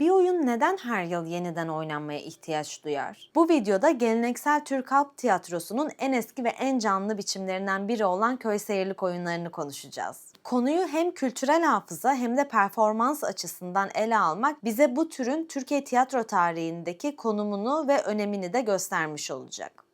Bir oyun neden her yıl yeniden oynanmaya ihtiyaç duyar? Bu videoda geleneksel Türk halk tiyatrosunun en eski ve en canlı biçimlerinden biri olan köy seyirlik oyunlarını konuşacağız. Konuyu hem kültürel hafıza hem de performans açısından ele almak bize bu türün Türkiye tiyatro tarihindeki konumunu ve önemini de göstermiş olacak.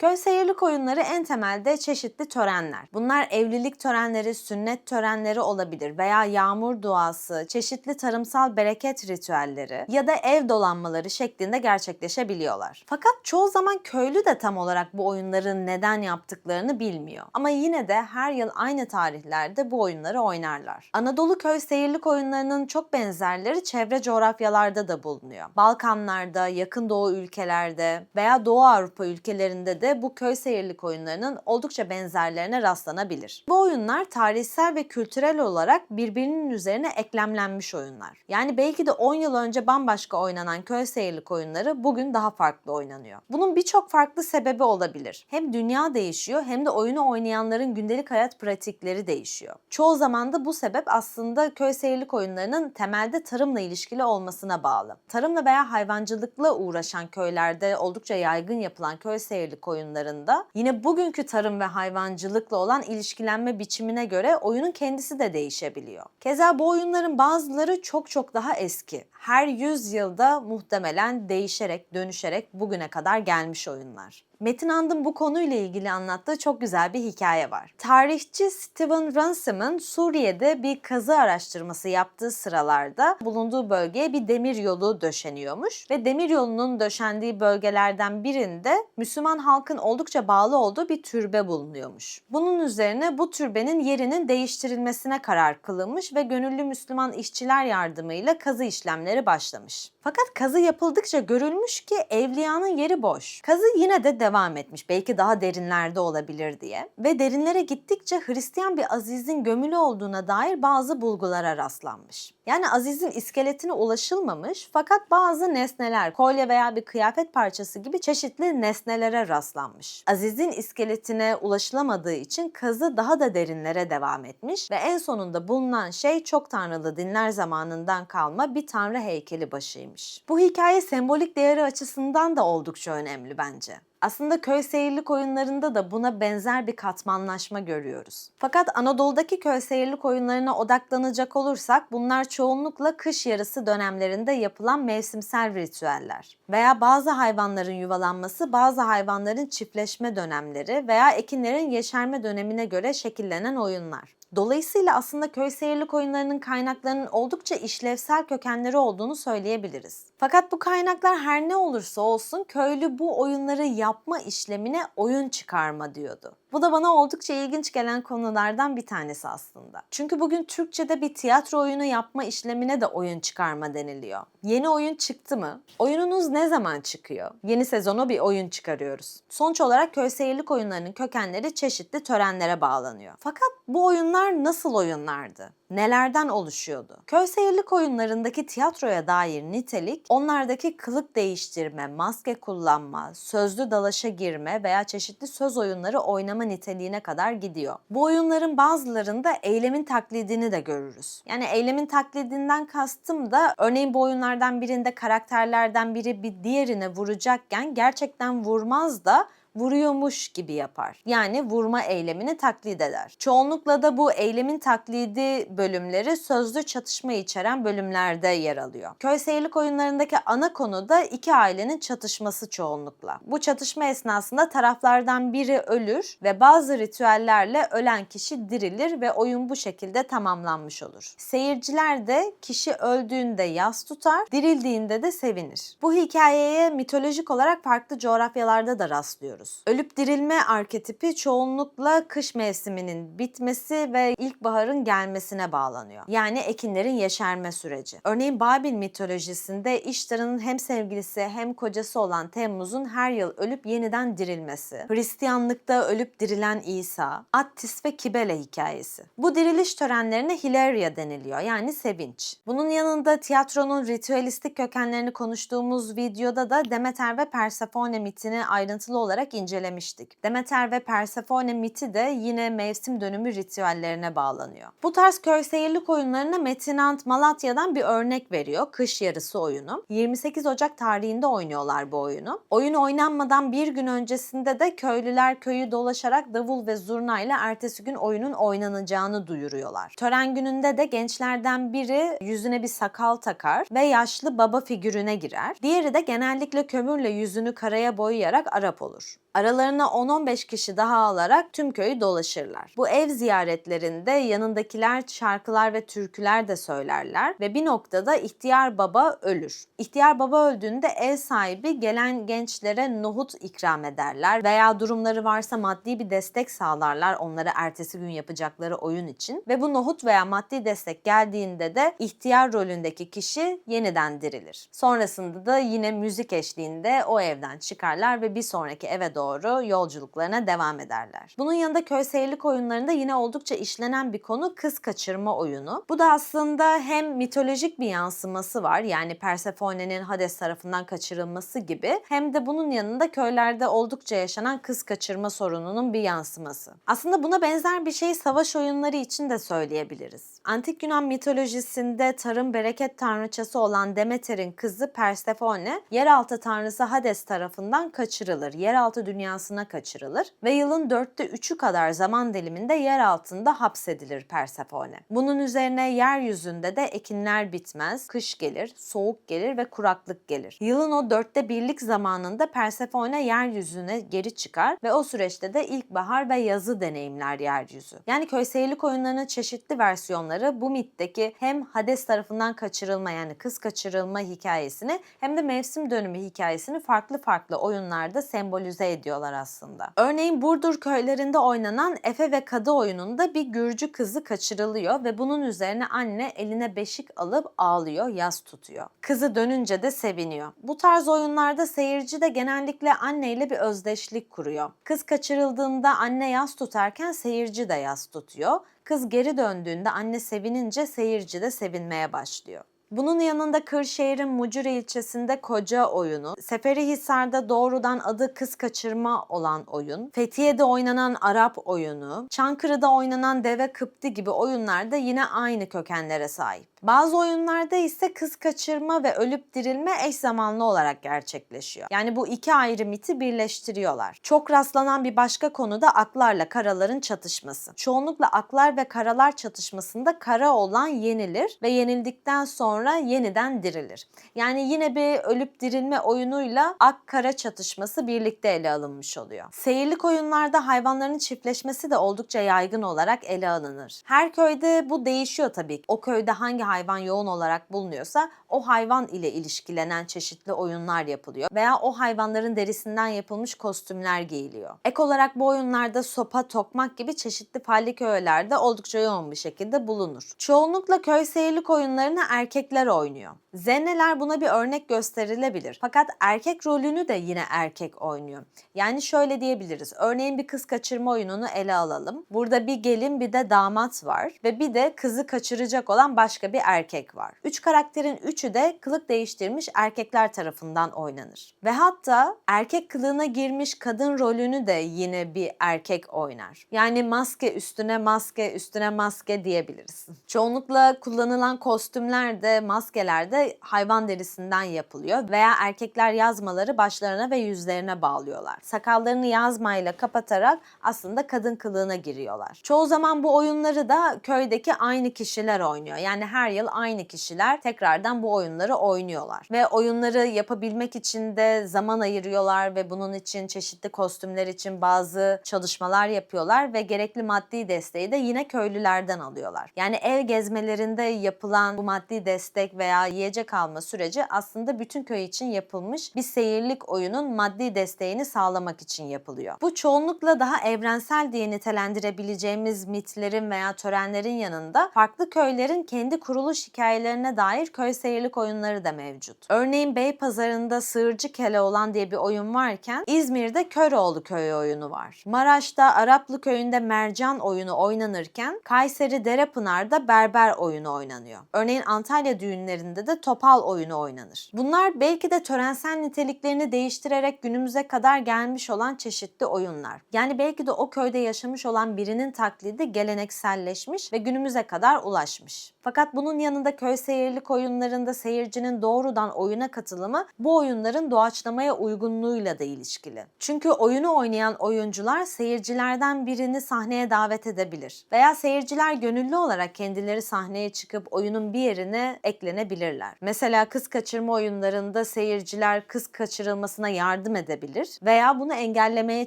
Köy seyirlik oyunları en temelde çeşitli törenler. Bunlar evlilik törenleri, sünnet törenleri olabilir veya yağmur duası, çeşitli tarımsal bereket ritüelleri ya da ev dolanmaları şeklinde gerçekleşebiliyorlar. Fakat çoğu zaman köylü de tam olarak bu oyunları neden yaptıklarını bilmiyor. Ama yine de her yıl aynı tarihlerde bu oyunları oynarlar. Anadolu köy seyirlik oyunlarının çok benzerleri çevre coğrafyalarda da bulunuyor. Balkanlarda, Yakın Doğu ülkelerde veya Doğu Avrupa ülkelerinde de bu köy seyirlik oyunlarının oldukça benzerlerine rastlanabilir. Bu oyunlar tarihsel ve kültürel olarak birbirinin üzerine eklemlenmiş oyunlar. Yani belki de 10 yıl önce bambaşka oynanan köy seyirlik oyunları bugün daha farklı oynanıyor. Bunun birçok farklı sebebi olabilir. Hem dünya değişiyor hem de oyunu oynayanların gündelik hayat pratikleri değişiyor. Çoğu zaman da bu sebep aslında köy seyirlik oyunlarının temelde tarımla ilişkili olmasına bağlı. Tarımla veya hayvancılıkla uğraşan köylerde oldukça yaygın yapılan köy seyirlik oyunlarında yine bugünkü tarım ve hayvancılıkla olan ilişkilenme biçimine göre oyunun kendisi de değişebiliyor. Keza bu oyunların bazıları çok çok daha eski. Her 100 yılda muhtemelen değişerek, dönüşerek bugüne kadar gelmiş oyunlar. Metin And'ın bu konuyla ilgili anlattığı çok güzel bir hikaye var. Tarihçi Steven Ransom'ın Suriye'de bir kazı araştırması yaptığı sıralarda bulunduğu bölgeye bir demir yolu döşeniyormuş ve demir yolunun döşendiği bölgelerden birinde Müslüman halkın oldukça bağlı olduğu bir türbe bulunuyormuş. Bunun üzerine bu türbenin yerinin değiştirilmesine karar kılınmış ve gönüllü Müslüman işçiler yardımıyla kazı işlemleri başlamış. Fakat kazı yapıldıkça görülmüş ki evliyanın yeri boş. Kazı yine de devam etmiş. Belki daha derinlerde olabilir diye. Ve derinlere gittikçe Hristiyan bir Aziz'in gömülü olduğuna dair bazı bulgulara rastlanmış. Yani Aziz'in iskeletine ulaşılmamış fakat bazı nesneler, kolye veya bir kıyafet parçası gibi çeşitli nesnelere rastlanmış. Aziz'in iskeletine ulaşılamadığı için kazı daha da derinlere devam etmiş ve en sonunda bulunan şey çok tanrılı dinler zamanından kalma bir tanrı heykeli başıymış. Bu hikaye sembolik değeri açısından da oldukça önemli bence. Aslında köy seyirlik oyunlarında da buna benzer bir katmanlaşma görüyoruz. Fakat Anadolu'daki köy seyirlik oyunlarına odaklanacak olursak bunlar çoğunlukla kış yarısı dönemlerinde yapılan mevsimsel ritüeller. Veya bazı hayvanların yuvalanması, bazı hayvanların çiftleşme dönemleri veya ekinlerin yeşerme dönemine göre şekillenen oyunlar. Dolayısıyla aslında köy seyirlik oyunlarının kaynaklarının oldukça işlevsel kökenleri olduğunu söyleyebiliriz. Fakat bu kaynaklar her ne olursa olsun köylü bu oyunları yapma işlemine oyun çıkarma diyordu. Bu da bana oldukça ilginç gelen konulardan bir tanesi aslında. Çünkü bugün Türkçe'de bir tiyatro oyunu yapma işlemine de oyun çıkarma deniliyor. Yeni oyun çıktı mı? Oyununuz ne zaman çıkıyor? Yeni sezona bir oyun çıkarıyoruz. Sonuç olarak köy seyirlik oyunlarının kökenleri çeşitli törenlere bağlanıyor. Fakat bu oyunlar nasıl oyunlardı? Nelerden oluşuyordu? Köy seyirlik oyunlarındaki tiyatroya dair nitelik, onlardaki kılık değiştirme, maske kullanma, sözlü dalaşa girme veya çeşitli söz oyunları oynama niteliğine kadar gidiyor. Bu oyunların bazılarında eylemin taklidini de görürüz. Yani eylemin taklidinden kastım da örneğin bu oyunlardan birinde karakterlerden biri bir diğerine vuracakken gerçekten vurmaz da vuruyormuş gibi yapar. Yani vurma eylemini taklit eder. Çoğunlukla da bu eylemin taklidi bölümleri sözlü çatışma içeren bölümlerde yer alıyor. Köy seyirlik oyunlarındaki ana konu da iki ailenin çatışması çoğunlukla. Bu çatışma esnasında taraflardan biri ölür ve bazı ritüellerle ölen kişi dirilir ve oyun bu şekilde tamamlanmış olur. Seyirciler de kişi öldüğünde yas tutar, dirildiğinde de sevinir. Bu hikayeye mitolojik olarak farklı coğrafyalarda da rastlıyoruz görüyoruz. Ölüp dirilme arketipi çoğunlukla kış mevsiminin bitmesi ve ilkbaharın gelmesine bağlanıyor. Yani ekinlerin yeşerme süreci. Örneğin Babil mitolojisinde İştar'ın hem sevgilisi hem kocası olan Temmuz'un her yıl ölüp yeniden dirilmesi. Hristiyanlıkta ölüp dirilen İsa, Attis ve Kibele hikayesi. Bu diriliş törenlerine Hilaria deniliyor yani sevinç. Bunun yanında tiyatronun ritüelistik kökenlerini konuştuğumuz videoda da Demeter ve Persefone mitini ayrıntılı olarak olarak incelemiştik. Demeter ve Persefone miti de yine mevsim dönümü ritüellerine bağlanıyor. Bu tarz köy seyirlik oyunlarına Metinant Malatya'dan bir örnek veriyor. Kış yarısı oyunu. 28 Ocak tarihinde oynuyorlar bu oyunu. Oyun oynanmadan bir gün öncesinde de köylüler köyü dolaşarak davul ve zurna ile ertesi gün oyunun oynanacağını duyuruyorlar. Tören gününde de gençlerden biri yüzüne bir sakal takar ve yaşlı baba figürüne girer. Diğeri de genellikle kömürle yüzünü karaya boyayarak Arap olur. Aralarına 10-15 kişi daha alarak tüm köyü dolaşırlar. Bu ev ziyaretlerinde yanındakiler şarkılar ve türküler de söylerler ve bir noktada ihtiyar baba ölür. İhtiyar baba öldüğünde ev sahibi gelen gençlere nohut ikram ederler veya durumları varsa maddi bir destek sağlarlar onlara ertesi gün yapacakları oyun için ve bu nohut veya maddi destek geldiğinde de ihtiyar rolündeki kişi yeniden dirilir. Sonrasında da yine müzik eşliğinde o evden çıkarlar ve bir sonraki eve doğru yolculuklarına devam ederler. Bunun yanında köy seyirlik oyunlarında yine oldukça işlenen bir konu kız kaçırma oyunu. Bu da aslında hem mitolojik bir yansıması var yani Persephone'nin Hades tarafından kaçırılması gibi hem de bunun yanında köylerde oldukça yaşanan kız kaçırma sorununun bir yansıması. Aslında buna benzer bir şeyi savaş oyunları için de söyleyebiliriz. Antik Yunan mitolojisinde tarım bereket tanrıçası olan Demeter'in kızı Persephone, yeraltı tanrısı Hades tarafından kaçırılır. Yeraltı dünyasına kaçırılır ve yılın dörtte üçü kadar zaman diliminde yer altında hapsedilir Persephone. Bunun üzerine yeryüzünde de ekinler bitmez, kış gelir, soğuk gelir ve kuraklık gelir. Yılın o dörtte birlik zamanında Persephone yeryüzüne geri çıkar ve o süreçte de ilkbahar ve yazı deneyimler yeryüzü. Yani köy seyirlik oyunlarının çeşitli versiyonları bu mitteki hem Hades tarafından kaçırılma yani kız kaçırılma hikayesini hem de mevsim dönümü hikayesini farklı farklı oyunlarda sembolize ediyorlar aslında. Örneğin Burdur köylerinde oynanan Efe ve Kadı oyununda bir Gürcü kızı kaçırılıyor ve bunun üzerine anne eline beşik alıp ağlıyor, yas tutuyor. Kızı dönünce de seviniyor. Bu tarz oyunlarda seyirci de genellikle anneyle bir özdeşlik kuruyor. Kız kaçırıldığında anne yas tutarken seyirci de yas tutuyor. Kız geri döndüğünde anne sevinince seyirci de sevinmeye başlıyor. Bunun yanında Kırşehir'in Mucur ilçesinde Koca oyunu, Seferihisar'da doğrudan adı kız kaçırma olan oyun, Fethiye'de oynanan Arap oyunu, Çankırı'da oynanan Deve Kıpti gibi oyunlar da yine aynı kökenlere sahip. Bazı oyunlarda ise kız kaçırma ve ölüp dirilme eş zamanlı olarak gerçekleşiyor. Yani bu iki ayrı miti birleştiriyorlar. Çok rastlanan bir başka konu da aklarla karaların çatışması. Çoğunlukla aklar ve karalar çatışmasında kara olan yenilir ve yenildikten sonra yeniden dirilir. Yani yine bir ölüp dirilme oyunuyla ak kara çatışması birlikte ele alınmış oluyor. Seyirlik oyunlarda hayvanların çiftleşmesi de oldukça yaygın olarak ele alınır. Her köyde bu değişiyor tabii. O köyde hangi hayvan yoğun olarak bulunuyorsa o hayvan ile ilişkilenen çeşitli oyunlar yapılıyor veya o hayvanların derisinden yapılmış kostümler giyiliyor. Ek olarak bu oyunlarda sopa, tokmak gibi çeşitli fallik öğelerde oldukça yoğun bir şekilde bulunur. Çoğunlukla köy seyirlik oyunlarını erkekler oynuyor. Zenneler buna bir örnek gösterilebilir. Fakat erkek rolünü de yine erkek oynuyor. Yani şöyle diyebiliriz. Örneğin bir kız kaçırma oyununu ele alalım. Burada bir gelin bir de damat var ve bir de kızı kaçıracak olan başka bir erkek var. Üç karakterin üçü de kılık değiştirmiş erkekler tarafından oynanır. Ve hatta erkek kılığına girmiş kadın rolünü de yine bir erkek oynar. Yani maske üstüne maske üstüne maske diyebiliriz. Çoğunlukla kullanılan kostümler de maskeler de hayvan derisinden yapılıyor veya erkekler yazmaları başlarına ve yüzlerine bağlıyorlar. Sakallarını yazmayla kapatarak aslında kadın kılığına giriyorlar. Çoğu zaman bu oyunları da köydeki aynı kişiler oynuyor. Yani her yıl aynı kişiler tekrardan bu oyunları oynuyorlar. Ve oyunları yapabilmek için de zaman ayırıyorlar ve bunun için çeşitli kostümler için bazı çalışmalar yapıyorlar ve gerekli maddi desteği de yine köylülerden alıyorlar. Yani ev gezmelerinde yapılan bu maddi destek veya yiyecek alma süreci aslında bütün köy için yapılmış bir seyirlik oyunun maddi desteğini sağlamak için yapılıyor. Bu çoğunlukla daha evrensel diye nitelendirebileceğimiz mitlerin veya törenlerin yanında farklı köylerin kendi kuruluş hikayelerine dair köy seyirlik oyunları da mevcut. Örneğin Beypazarı'nda Sığırcı Kele olan diye bir oyun varken İzmir'de Köroğlu köyü oyunu var. Maraş'ta Araplı köyünde Mercan oyunu oynanırken Kayseri Derepınar'da Berber oyunu oynanıyor. Örneğin Antalya Düğünlerinde de topal oyunu oynanır. Bunlar belki de törensel niteliklerini değiştirerek günümüze kadar gelmiş olan çeşitli oyunlar. Yani belki de o köyde yaşamış olan birinin taklidi gelenekselleşmiş ve günümüze kadar ulaşmış. Fakat bunun yanında köy seyirlik oyunlarında seyircinin doğrudan oyuna katılımı bu oyunların doğaçlamaya uygunluğuyla da ilişkili. Çünkü oyunu oynayan oyuncular seyircilerden birini sahneye davet edebilir. Veya seyirciler gönüllü olarak kendileri sahneye çıkıp oyunun bir yerine eklenebilirler. Mesela kız kaçırma oyunlarında seyirciler kız kaçırılmasına yardım edebilir veya bunu engellemeye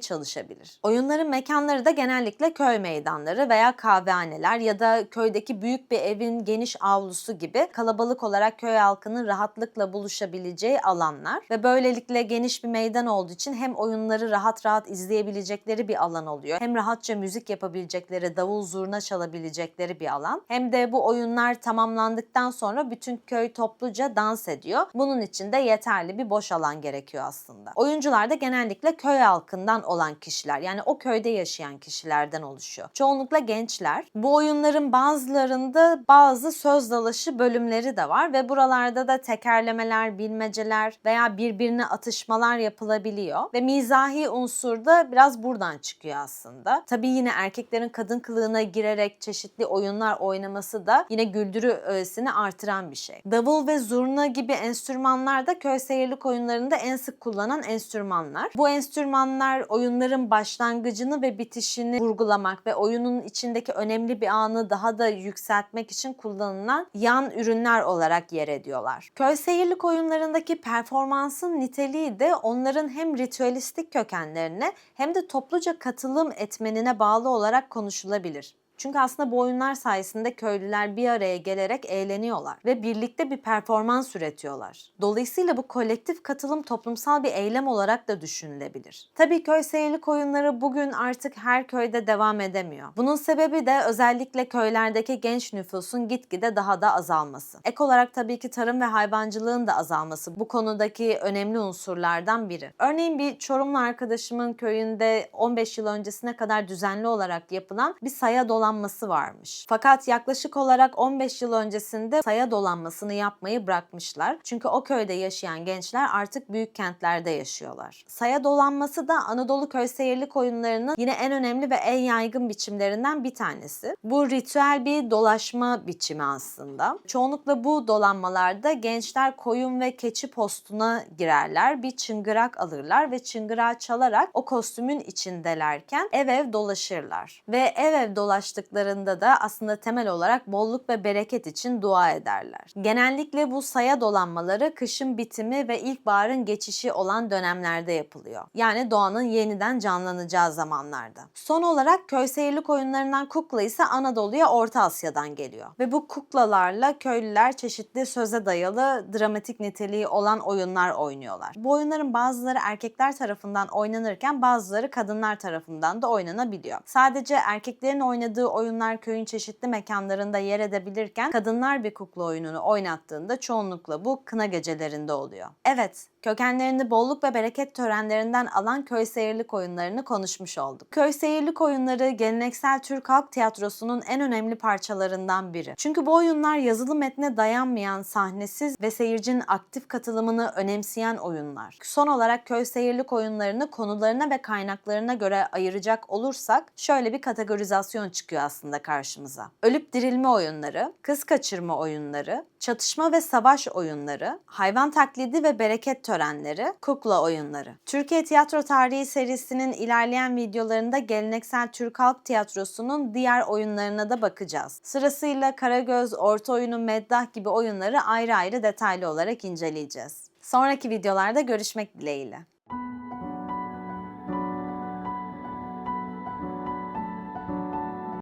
çalışabilir. Oyunların mekanları da genellikle köy meydanları veya kahvehaneler ya da köydeki büyük bir evin geniş avlusu gibi kalabalık olarak köy halkının rahatlıkla buluşabileceği alanlar ve böylelikle geniş bir meydan olduğu için hem oyunları rahat rahat izleyebilecekleri bir alan oluyor. Hem rahatça müzik yapabilecekleri, davul zurna çalabilecekleri bir alan. Hem de bu oyunlar tamamlandıktan sonra bütün köy topluca dans ediyor. Bunun için de yeterli bir boş alan gerekiyor aslında. Oyuncular da genellikle köy halkından olan kişiler yani o köyde yaşayan kişilerden oluşuyor. Çoğunlukla gençler. Bu oyunların bazılarında bazı söz dalaşı bölümleri de var ve buralarda da tekerlemeler, bilmeceler veya birbirine atışmalar yapılabiliyor ve mizahi unsur da biraz buradan çıkıyor aslında. Tabii yine erkeklerin kadın kılığına girerek çeşitli oyunlar oynaması da yine güldürü öğesini artıran bir şey. Davul ve zurna gibi enstrümanlar da köy seyirlik oyunlarında en sık kullanılan enstrümanlar. Bu enstrümanlar oyunların başlangıcını ve bitişini vurgulamak ve oyunun içindeki önemli bir anı daha da yükseltmek için kullanılan yan ürünler olarak yer ediyorlar. Köy seyirlik oyunlarındaki performansın niteliği de onların hem ritüelistik kökenlerine hem de topluca katılım etmenine bağlı olarak konuşulabilir. Çünkü aslında bu oyunlar sayesinde köylüler bir araya gelerek eğleniyorlar ve birlikte bir performans üretiyorlar. Dolayısıyla bu kolektif katılım toplumsal bir eylem olarak da düşünülebilir. Tabii köy seyirlik oyunları bugün artık her köyde devam edemiyor. Bunun sebebi de özellikle köylerdeki genç nüfusun gitgide daha da azalması. Ek olarak tabii ki tarım ve hayvancılığın da azalması bu konudaki önemli unsurlardan biri. Örneğin bir Çorumlu arkadaşımın köyünde 15 yıl öncesine kadar düzenli olarak yapılan bir saya dolan dolanması varmış. Fakat yaklaşık olarak 15 yıl öncesinde saya dolanmasını yapmayı bırakmışlar. Çünkü o köyde yaşayan gençler artık büyük kentlerde yaşıyorlar. Saya dolanması da Anadolu köy seyirlik oyunlarının yine en önemli ve en yaygın biçimlerinden bir tanesi. Bu ritüel bir dolaşma biçimi aslında. Çoğunlukla bu dolanmalarda gençler koyun ve keçi postuna girerler. Bir çıngırak alırlar ve çıngırağı çalarak o kostümün içindelerken ev ev dolaşırlar. Ve ev ev dolaştıklarında yaptıklarında da aslında temel olarak bolluk ve bereket için dua ederler. Genellikle bu saya dolanmaları kışın bitimi ve ilkbaharın geçişi olan dönemlerde yapılıyor. Yani doğanın yeniden canlanacağı zamanlarda. Son olarak köy seyirlik oyunlarından kukla ise Anadolu'ya Orta Asya'dan geliyor. Ve bu kuklalarla köylüler çeşitli söze dayalı dramatik niteliği olan oyunlar oynuyorlar. Bu oyunların bazıları erkekler tarafından oynanırken bazıları kadınlar tarafından da oynanabiliyor. Sadece erkeklerin oynadığı oyunlar köyün çeşitli mekanlarında yer edebilirken kadınlar bir kukla oyununu oynattığında çoğunlukla bu kına gecelerinde oluyor. Evet, kökenlerini bolluk ve bereket törenlerinden alan köy seyirlik oyunlarını konuşmuş olduk. Köy seyirlik oyunları geleneksel Türk halk tiyatrosunun en önemli parçalarından biri. Çünkü bu oyunlar yazılı metne dayanmayan, sahnesiz ve seyircinin aktif katılımını önemseyen oyunlar. Son olarak köy seyirlik oyunlarını konularına ve kaynaklarına göre ayıracak olursak şöyle bir kategorizasyon çıkıyor aslında karşımıza. Ölüp dirilme oyunları, kız kaçırma oyunları, çatışma ve savaş oyunları, hayvan taklidi ve bereket törenleri, kukla oyunları. Türkiye Tiyatro Tarihi serisinin ilerleyen videolarında geleneksel Türk Halk Tiyatrosu'nun diğer oyunlarına da bakacağız. Sırasıyla Karagöz, Orta Oyunu, Meddah gibi oyunları ayrı ayrı detaylı olarak inceleyeceğiz. Sonraki videolarda görüşmek dileğiyle.